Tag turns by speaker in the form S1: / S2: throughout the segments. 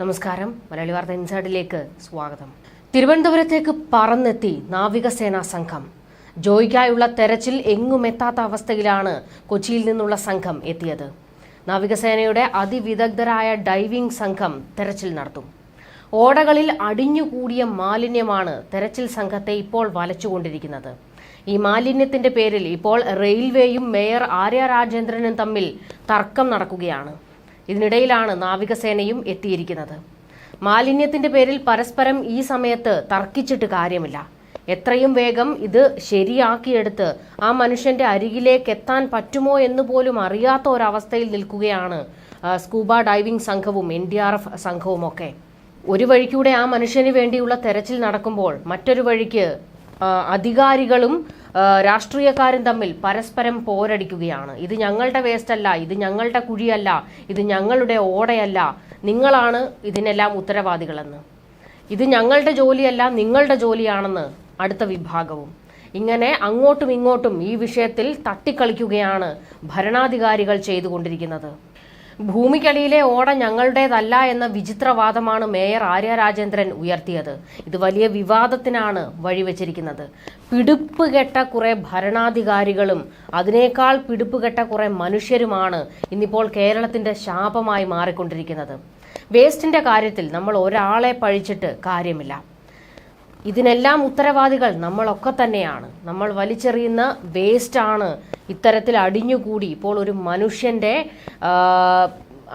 S1: നമസ്കാരം. മലയാളി വാർത്ത ഇൻസൈഡിലേക്ക് സ്വാഗതം. തിരുവനന്തപുരത്തേക്ക് പറന്നെത്തി നാവികസേനാ സംഘം. ജോയിക്കായുള്ള തെരച്ചിൽ എങ്ങുമെത്താത്ത അവസ്ഥയിലാണ് കൊച്ചിയിൽ നിന്നുള്ള സംഘം എത്തിയത്. നാവികസേനയുടെ അതിവിദഗ്ധരായ ഡൈവിംഗ് സംഘം തെരച്ചിൽ നടത്തും. ഓടകളിൽ അടിഞ്ഞുകൂടിയ മാലിന്യമാണ് തെരച്ചിൽ സംഘത്തെ ഇപ്പോൾ വലച്ചുകൊണ്ടിരിക്കുന്നത്. ഈ മാലിന്യത്തിന്റെ പേരിൽ ഇപ്പോൾ റെയിൽവേയും മേയർ ആര്യ രാജേന്ദ്രനും തമ്മിൽ തർക്കം നടക്കുകയാണ്. ഇതിനിടയിലാണ് നാവികസേനയും എത്തിയിരിക്കുന്നത്. മാലിന്യത്തിന്റെ പേരിൽ പരസ്പരം ഈ സമയത്ത് തർക്കിച്ചിട്ട് കാര്യമില്ല. എത്രയും വേഗം ഇത് ശരിയാക്കിയെടുത്ത് ആ മനുഷ്യന്റെ അരികിലേക്ക് എത്താൻ പറ്റുമോ എന്ന് പോലും അറിയാത്ത ഒരവസ്ഥയിൽ നിൽക്കുകയാണ് സ്കൂബ ഡൈവിംഗ് സംഘവും എൻ ഡി ആർ എഫ് സംഘവും ഒക്കെ ഒരു വഴിക്കൂടെ ആ മനുഷ്യന് വേണ്ടിയുള്ള തെരച്ചിൽ നടക്കുമ്പോൾ മറ്റൊരു വഴിക്ക് അധികാരികളും രാഷ്ട്രീയക്കാരും തമ്മിൽ പരസ്പരം പോരടിക്കുകയാണ്. ഇത് ഞങ്ങളുടെ വേസ്റ്റ് അല്ല ഇത് ഞങ്ങളുടെ കുഴിയല്ല ഇത് ഞങ്ങളുടെ ഓടയല്ല. നിങ്ങളാണ് ഇതിനെല്ലാം ഉത്തരവാദികളെന്ന്. ഇത് ഞങ്ങളുടെ ജോലിയല്ല നിങ്ങളുടെ ജോലിയാണെന്ന് അടുത്ത വിഭാഗവും. ഇങ്ങനെ അങ്ങോട്ടും ഇങ്ങോട്ടും ഈ വിഷയത്തിൽ തട്ടിക്കളിക്കുകയാണ് ഭരണാധികാരികൾ ചെയ്തുകൊണ്ടിരിക്കുന്നത്. ഭൂമിക്കടിയിലെ ഓട ഞങ്ങളുടേതല്ല എന്ന വിചിത്രവാദമാണ് മേയർ ആര്യ രാജേന്ദ്രൻ ഉയർത്തിയത്. ഇത് വലിയ വിവാദത്തിനാണ് വഴിവെച്ചിരിക്കുന്നത്. പിടിപ്പ് കെട്ട കുറെ ഭരണാധികാരികളും അതിനേക്കാൾ പിടിപ്പ് കെട്ട കുറെ മനുഷ്യരുമാണ് ഇന്നിപ്പോൾ കേരളത്തിന്റെ ശാപമായി മാറിക്കൊണ്ടിരിക്കുന്നത്. വേസ്റ്റിന്റെ കാര്യത്തിൽ നമ്മൾ ഒരാളെ പഴിച്ചിട്ട് കാര്യമില്ല. ഇതിനെല്ലാം ഉത്തരവാദികൾ നമ്മളൊക്കെ തന്നെയാണ്. നമ്മൾ വലിച്ചെറിയുന്ന വേസ്റ്റാണ് ഇത്തരത്തിൽ അടിഞ്ഞുകൂടി. ഇപ്പോൾ ഒരു മനുഷ്യന്റെ ആ,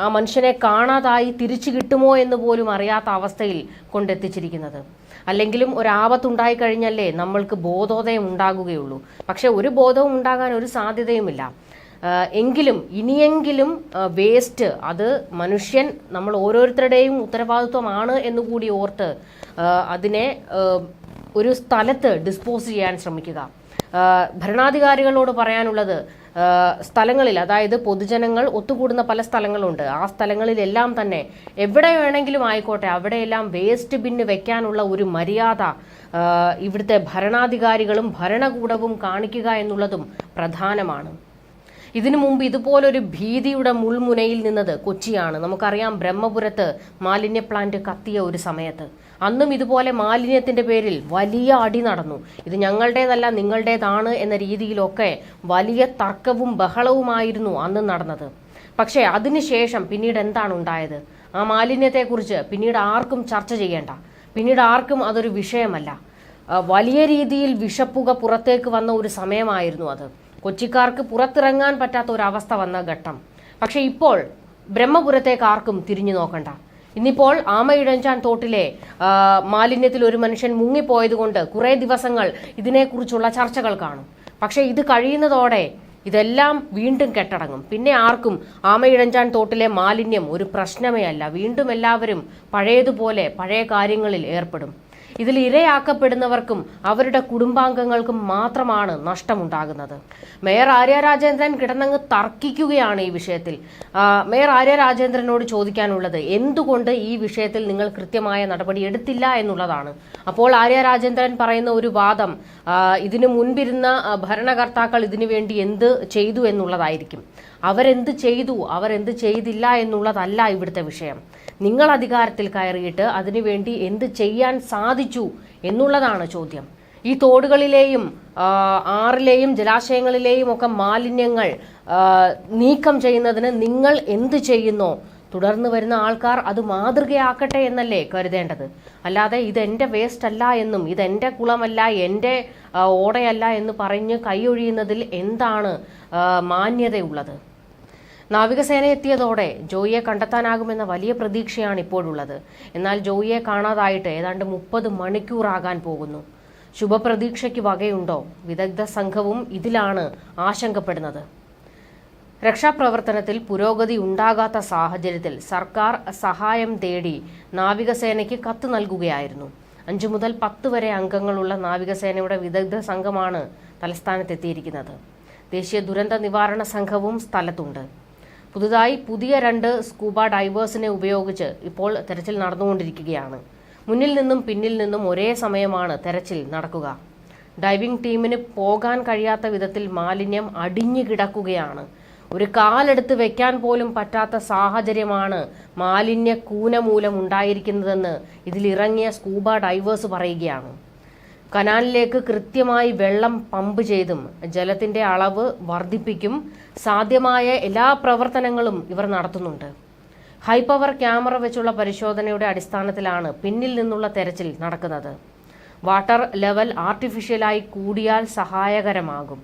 S1: മനുഷ്യനെ കാണാതായി തിരിച്ചു കിട്ടുമോ എന്ന് പോലും അറിയാത്ത അവസ്ഥയിൽ കൊണ്ടെത്തിച്ചിരിക്കുന്നത്. അല്ലെങ്കിലും ഒരാപത്തുണ്ടായി കഴിഞ്ഞല്ലേ നമ്മൾക്ക് ബോധോദയം ഉണ്ടാകുകയുള്ളൂ. പക്ഷെ ഒരു ബോധവും ഉണ്ടാകാൻ ഒരു സാധ്യതയുമില്ല. എങ്കിലും ഇനിയെങ്കിലും വേസ്റ്റ് അത് മനുഷ്യൻ നമ്മൾ ഓരോരുത്തരുടെയും ഉത്തരവാദിത്വമാണ് എന്നുകൂടി ഓർത്ത് ആ, അതിനെ ഒരു സ്ഥലത്ത് ഡിസ്പോസ് ചെയ്യാൻ ശ്രമിക്കുക. ഭരണാധികാരികളോട് പറയാനുള്ളത് സ്ഥലങ്ങളിൽ അതായത് പൊതുജനങ്ങൾ ഒത്തുകൂടുന്ന പല സ്ഥലങ്ങളുണ്ട്. ആ സ്ഥലങ്ങളിലെല്ലാം തന്നെ എവിടെ വേണമെങ്കിലും ആയിക്കോട്ടെ അവിടെയെല്ലാം വേസ്റ്റ് ബിന്ന് വെക്കാനുള്ള ഒരു മര്യാദ ഇവിടുത്തെ ഭരണാധികാരികളും ഭരണകൂടവും കാണിക്കുക എന്നുള്ളതും പ്രധാനമാണ്. ഇതിനു മുമ്പ് ഇതുപോലൊരു ഭീതിയുടെ മുൾമുനയിൽ നിന്നത് കൊച്ചിയാണ്. നമുക്കറിയാം ബ്രഹ്മപുരത്ത് മാലിന്യ പ്ലാന്റ് കത്തിയ ഒരു സമയത്ത്. അന്നും ഇതുപോലെ മാലിന്യത്തിന്റെ പേരിൽ വലിയ അടി നടന്നു. ഇത് ഞങ്ങളുടേതല്ല നിങ്ങളുടേതാണ് എന്ന രീതിയിലൊക്കെ വലിയ തർക്കവും ബഹളവുമായിരുന്നു അന്ന് നടന്നത്. പക്ഷേ അതിനുശേഷം പിന്നീട് എന്താണ് ഉണ്ടായത്? ആ മാലിന്യത്തെക്കുറിച്ച് പിന്നീട് ആർക്കും ചർച്ച ചെയ്യേണ്ട. പിന്നീട് ആർക്കും അതൊരു വിഷയമല്ല. വലിയ രീതിയിൽ വിഷപ്പുക പുറത്തേക്ക് വന്ന ഒരു സമയമായിരുന്നു അത്. കൊച്ചിക്കാർക്ക് പുറത്തിറങ്ങാൻ പറ്റാത്ത ഒരവസ്ഥ വന്ന ഘട്ടം. പക്ഷെ ഇപ്പോൾ ബ്രഹ്മപുരത്തേക്ക് ആർക്കും തിരിഞ്ഞു നോക്കണ്ട. ഇന്നിപ്പോൾ ആമയിഴഞ്ചാൻ തോട്ടിലെ മാലിന്യത്തിൽ ഒരു മനുഷ്യൻ മുങ്ങിപ്പോയതുകൊണ്ട് കുറേ ദിവസങ്ങൾ ഇതിനെക്കുറിച്ചുള്ള ചർച്ചകൾ കാണും. പക്ഷെ ഇത് കഴിയുന്നതോടെ ഇതെല്ലാം വീണ്ടും കെട്ടടങ്ങും. പിന്നെ ആർക്കും ആമയിഴഞ്ചാൻ തോട്ടിലെ മാലിന്യം ഒരു പ്രശ്നമേ അല്ല. വീണ്ടും എല്ലാവരും പഴയതുപോലെ പഴയ കാര്യങ്ങളിൽ ഏർപ്പെടും. ഇതിൽ ഇരയാക്കപ്പെടുന്നവർക്കും അവരുടെ കുടുംബാംഗങ്ങൾക്കും മാത്രമാണ് നഷ്ടമുണ്ടാകുന്നത്. മേയർ ആര്യ രാജേന്ദ്രൻ കിടന്നങ്ങ് തർക്കിക്കുകയാണ് ഈ വിഷയത്തിൽ. മേയർ ആര്യ രാജേന്ദ്രനോട് ചോദിക്കാനുള്ളത് എന്തുകൊണ്ട് ഈ വിഷയത്തിൽ നിങ്ങൾ കൃത്യമായ നടപടി എടുത്തില്ല എന്നുള്ളതാണ്. അപ്പോൾ ആര്യ രാജേന്ദ്രൻ പറയുന്ന ഒരു വാദം ഇതിനു മുൻപിരുന്ന ഭരണകർത്താക്കൾ ഇതിനു വേണ്ടി എന്ത് ചെയ്തു എന്നുള്ളതായിരിക്കും. അവരെന്ത് ചെയ്തു അവരെന്ത് ചെയ്തില്ല എന്നുള്ളതല്ല ഇവിടുത്തെ വിഷയം. നിങ്ങൾ അധികാരത്തിൽ കയറിയിട്ട് അതിനുവേണ്ടി എന്ത് ചെയ്യാൻ സാധിച്ചു എന്നുള്ളതാണ് ചോദ്യം. ഈ തോടുകളിലെയും ആറിലെയും ജലാശയങ്ങളിലെയും ഒക്കെ മാലിന്യങ്ങൾ നീക്കം ചെയ്യുന്നതിന് നിങ്ങൾ എന്ത് ചെയ്യുന്നു? തുടർന്ന് വരുന്ന ആൾക്കാർ അത് മാതൃകയാക്കട്ടെ എന്നല്ലേ കരുതേണ്ടത്. അല്ലാതെ ഇത് എന്റെ വേസ്റ്റ് അല്ല എന്നും ഇത് എന്റെ കുളമല്ല എന്റെ ഓടയല്ല എന്ന് പറഞ്ഞ് കൈയൊഴിയുന്നതിൽ എന്താണ് മാന്യതയുള്ളത്? നാവികസേന എത്തിയതോടെ ജോയിയെ കണ്ടെത്താനാകുമെന്ന വലിയ പ്രതീക്ഷയാണ് ഇപ്പോഴുള്ളത് എന്നാൽ ജോയിയെ കാണാതായിട്ട് ഏതാണ്ട് മുപ്പത് മണിക്കൂറാകാൻ പോകുന്നു. ശുഭപ്രതീക്ഷയ്ക്ക് വകയുണ്ടോ? വിദഗ്ധ സംഘവും ഇതിലാണ് ആശങ്കപ്പെടുന്നത്. രക്ഷാപ്രവർത്തനത്തിൽ പുരോഗതി ഉണ്ടാകാത്ത സാഹചര്യത്തിൽ സർക്കാർ സഹായം തേടി നാവികസേനയ്ക്ക് കത്ത് നൽകുകയായിരുന്നു. അഞ്ചു മുതൽ പത്ത് വരെ അംഗങ്ങളുള്ള നാവികസേനയുടെ വിദഗ്ധ സംഘമാണ് തലസ്ഥാനത്തെത്തിയിരിക്കുന്നത്. ദേശീയ ദുരന്ത നിവാരണ സംഘവും സ്ഥലത്തുണ്ട്. പുതുതായി പുതിയ രണ്ട് സ്കൂബ ഡൈവേഴ്സിനെ ഉപയോഗിച്ച് ഇപ്പോൾ തെരച്ചിൽ നടന്നുകൊണ്ടിരിക്കുകയാണ്. മുന്നിൽ നിന്നും പിന്നിൽ നിന്നും ഒരേ സമയമാണ് തെരച്ചിൽ നടക്കുക. ഡൈവിംഗ് ടീമിന് പോകാൻ കഴിയാത്ത വിധത്തിൽ മാലിന്യം അടിഞ്ഞു കിടക്കുകയാണ്. ഒരു കാലെടുത്ത് വെക്കാൻ പോലും പറ്റാത്ത സാഹചര്യമാണ് മാലിന്യ കൂന മൂലം ഉണ്ടായിരിക്കുന്നതെന്ന് ഇതിലിറങ്ങിയ സ്കൂബ ഡൈവേഴ്സ് പറയുകയാണ്. കനാലിലേക്ക് കൃത്യമായി വെള്ളം പമ്പ് ചെയ്തും ജലത്തിന്റെ അളവ് വർദ്ധിപ്പിക്കും സാധ്യമായ എല്ലാ പ്രവർത്തനങ്ങളും ഇവർ നടത്തുന്നുണ്ട്. ഹൈപവർ ക്യാമറ വെച്ചുള്ള പരിശോധനയുടെ അടിസ്ഥാനത്തിലാണ് പിന്നിൽ നിന്നുള്ള തെരച്ചിൽ നടക്കുന്നത്. വാട്ടർ ലെവൽ ആർട്ടിഫിഷ്യലായി കൂടിയാൽ സഹായകരമാകും.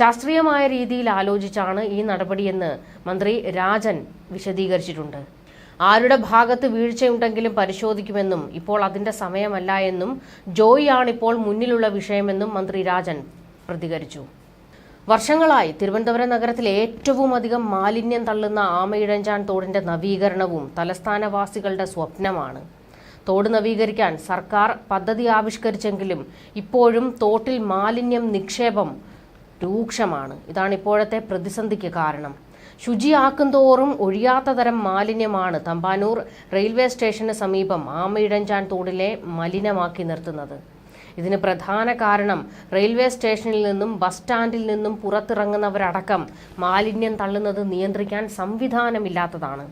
S1: ശാസ്ത്രീയമായ രീതിയിൽ ആലോചിച്ചാണ് ഈ നടപടിയെന്ന് മന്ത്രി രാജൻ വിശദീകരിച്ചിട്ടുണ്ട്. ആരുടെ ഭാഗത്ത് വീഴ്ചയുണ്ടെങ്കിലും പരിശോധിക്കുമെന്നും ഇപ്പോൾ അതിന്റെ സമയമല്ല എന്നും ജോയിയാണ് ആണിപ്പോൾ മുന്നിലുള്ള വിഷയമെന്നും മന്ത്രി രാജൻ പ്രതികരിച്ചു. വർഷങ്ങളായി തിരുവനന്തപുരം നഗരത്തിൽ ഏറ്റവും അധികം മാലിന്യം തള്ളുന്ന ആമയിഴഞ്ചാൻ തോടിന്റെ നവീകരണവും തലസ്ഥാനവാസികളുടെ സ്വപ്നമാണ്. തോട് നവീകരിക്കാൻ സർക്കാർ പദ്ധതി ആവിഷ്കരിച്ചെങ്കിലും ഇപ്പോഴും തോട്ടിൽ മാലിന്യം നിക്ഷേപം രൂക്ഷമാണ്. ഇതാണ് ഇപ്പോഴത്തെ പ്രതിസന്ധിക്ക് കാരണം. ശുചിയാക്കും തോറും ഒഴിയാത്ത തരം മാലിന്യമാണ് തമ്പാനൂർ റെയിൽവേ സ്റ്റേഷന് സമീപം ആമയിടഞ്ചാൻ തോടിലെ മലിനമാക്കി നിർത്തുന്നത്. ഇതിന് പ്രധാന കാരണം റെയിൽവേ സ്റ്റേഷനിൽ നിന്നും ബസ് സ്റ്റാൻഡിൽ നിന്നും പുറത്തിറങ്ങുന്നവരടക്കം മാലിന്യം തള്ളുന്നത് നിയന്ത്രിക്കാൻ സംവിധാനമില്ലാത്തതാണ്.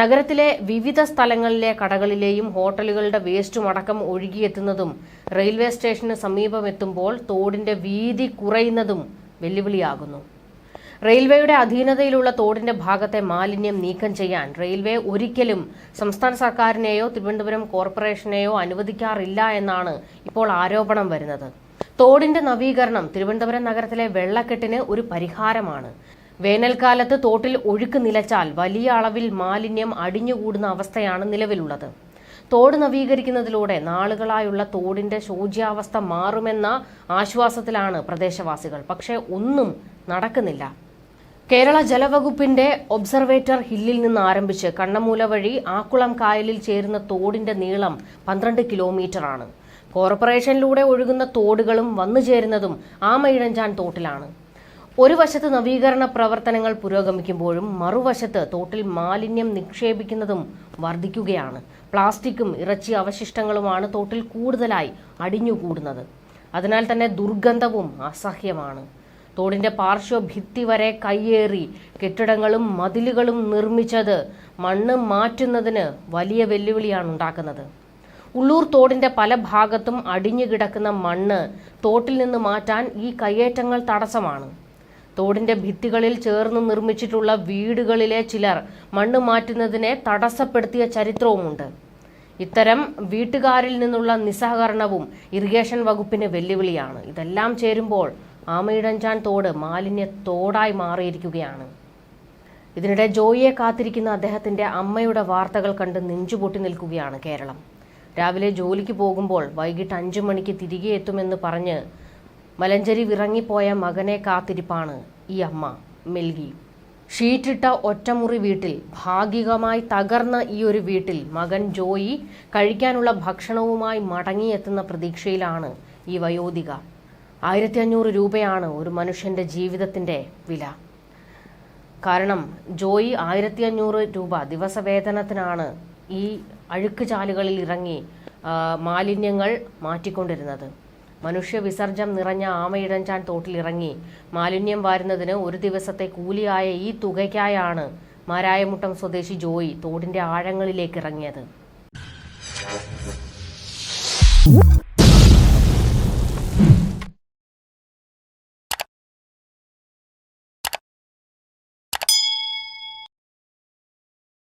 S1: നഗരത്തിലെ വിവിധ സ്ഥലങ്ങളിലെ കടകളിലെയും ഹോട്ടലുകളുടെ വേസ്റ്റും അടക്കം ഒഴുകിയെത്തുന്നതും റെയിൽവേ സ്റ്റേഷന് സമീപമെത്തുമ്പോൾ തോടിന്റെ വീതി കുറയുന്നതും വെല്ലുവിളിയാകുന്നു. റെയിൽവേയുടെ അധീനതയിലുള്ള തോടിന്റെ ഭാഗത്തെ മാലിന്യം നീക്കം ചെയ്യാൻ റെയിൽവേ ഒരിക്കലും സംസ്ഥാന സർക്കാരിനെയോ തിരുവനന്തപുരം കോർപ്പറേഷനെയോ അനുവദിക്കാറില്ല എന്നാണ് ഇപ്പോൾ ആരോപണം വരുന്നത്. തോടിന്റെ നവീകരണം തിരുവനന്തപുരം നഗരത്തിലെ വെള്ളക്കെട്ടിന് ഒരു പരിഹാരമാണ്. വേനൽക്കാലത്ത് തോട്ടിൽ ഒഴുക്ക് നിലച്ചാൽ വലിയ അളവിൽ മാലിന്യം അടിഞ്ഞുകൂടുന്ന അവസ്ഥയാണ് നിലവിലുള്ളത്. തോട് നവീകരിക്കുന്നതിലൂടെ നാളുകളായുള്ള തോടിന്റെ ശോച്യാവസ്ഥ മാറുമെന്ന ആശ്വാസത്തിലാണ് പ്രദേശവാസികൾ. പക്ഷേ ഒന്നും നടക്കുന്നില്ല. കേരള ജലവകുപ്പിന്റെ ഒബ്സർവേറ്റർ ഹില്ലിൽ നിന്ന് ആരംഭിച്ച് കണ്ണമൂല വഴി ആക്കുളം കായലിൽ ചേരുന്ന തോടിന്റെ നീളം പന്ത്രണ്ട് കിലോമീറ്ററാണ്. കോർപ്പറേഷനിലൂടെ ഒഴുകുന്ന തോടുകളും വന്നു ചേരുന്നതും ആമയിഴഞ്ചാൻ തോട്ടിലാണ്. ഒരു വശത്ത് നവീകരണ പ്രവർത്തനങ്ങൾ പുരോഗമിക്കുമ്പോഴും മറുവശത്ത് തോട്ടിൽ മാലിന്യം നിക്ഷേപിക്കുന്നതും വർദ്ധിക്കുകയാണ്. പ്ലാസ്റ്റിക്കും ഇറച്ചി അവശിഷ്ടങ്ങളുമാണ് തോട്ടിൽ കൂടുതലായി അടിഞ്ഞുകൂടുന്നത്. അതിനാൽ തന്നെ ദുർഗന്ധവും അസഹ്യമാണ്. തോടിന്റെ പാർശ്വഭിത്തി വരെ കയ്യേറി കെട്ടിടങ്ങളും മതിലുകളും നിർമ്മിച്ചത് മണ്ണ് മാറ്റുന്നതിന് വലിയ വെല്ലുവിളിയാണ് ഉണ്ടാക്കുന്നത്. ഉള്ളൂർ തോടിന്റെ പല ഭാഗത്തും അടിഞ്ഞു കിടക്കുന്ന മണ്ണ് തോട്ടിൽ നിന്ന് മാറ്റാൻ ഈ കയ്യേറ്റങ്ങൾ തടസ്സമാണ്. തോടിന്റെ ഭിത്തികളിൽ ചേർന്ന് നിർമ്മിച്ചിട്ടുള്ള വീടുകളിലെ ചിലർ മണ്ണ് മാറ്റുന്നതിനെ തടസ്സപ്പെടുത്തിയ ചരിത്രവുമുണ്ട്. ഇത്തരം വീട്ടുകാരിൽ നിന്നുള്ള നിസ്സഹകരണവും ഇറിഗേഷൻ വകുപ്പിന് വെല്ലുവിളിയാണ്. ഇതെല്ലാം ചേരുമ്പോൾ ആമയിടഞ്ചാൻ തോട് മാലിന്യ തോടായി മാറിയിരിക്കുകയാണ്. ഇതിനിടെ ജോയിയെ കാത്തിരിക്കുന്ന അദ്ദേഹത്തിന്റെ അമ്മയുടെ വാർത്തകൾ കണ്ട് നെഞ്ചുപൊട്ടി നിൽക്കുകയാണ് കേരളം. രാവിലെ ജോലിക്ക് പോകുമ്പോൾ വൈകിട്ട് അഞ്ചു മണിക്ക് തിരികെ എത്തുമെന്ന് പറഞ്ഞ് മലഞ്ചേരി വിറങ്ങിപ്പോയ മകനെ കാത്തിരിപ്പാണ് ഈ അമ്മ മെൽകി. ഷീറ്റിട്ട ഒറ്റമുറി വീട്ടിൽ ഭാഗികമായി തകർന്ന ഈ ഒരു വീട്ടിൽ മകൻ ജോയി കഴിക്കാനുള്ള ഭക്ഷണവുമായി മടങ്ങിയെത്തുന്ന പ്രതീക്ഷയിലാണ് ഈ വയോധിക. ആയിരത്തി അഞ്ഞൂറ് രൂപയാണ് ഒരു മനുഷ്യന്റെ ജീവിതത്തിന്റെ വില. കാരണം ജോയി ആയിരത്തി അഞ്ഞൂറ് രൂപ ദിവസവേതനത്തിനാണ് ഈ അഴുക്ക് ചാലുകളിൽ ഇറങ്ങി മാലിന്യങ്ങൾ മാറ്റിക്കൊണ്ടിരുന്നത്. മനുഷ്യ വിസർജം നിറഞ്ഞ ആമയിടഞ്ചാൻ തോട്ടിൽ ഇറങ്ങി മാലിന്യം വാരുന്നതിന് ഒരു ദിവസത്തെ കൂലിയായ ഈ തുകയ്ക്കായാണ് മാരായമുട്ടം സ്വദേശി ജോയി തോടിന്റെ ആഴങ്ങളിലേക്ക് ഇറങ്ങിയത്.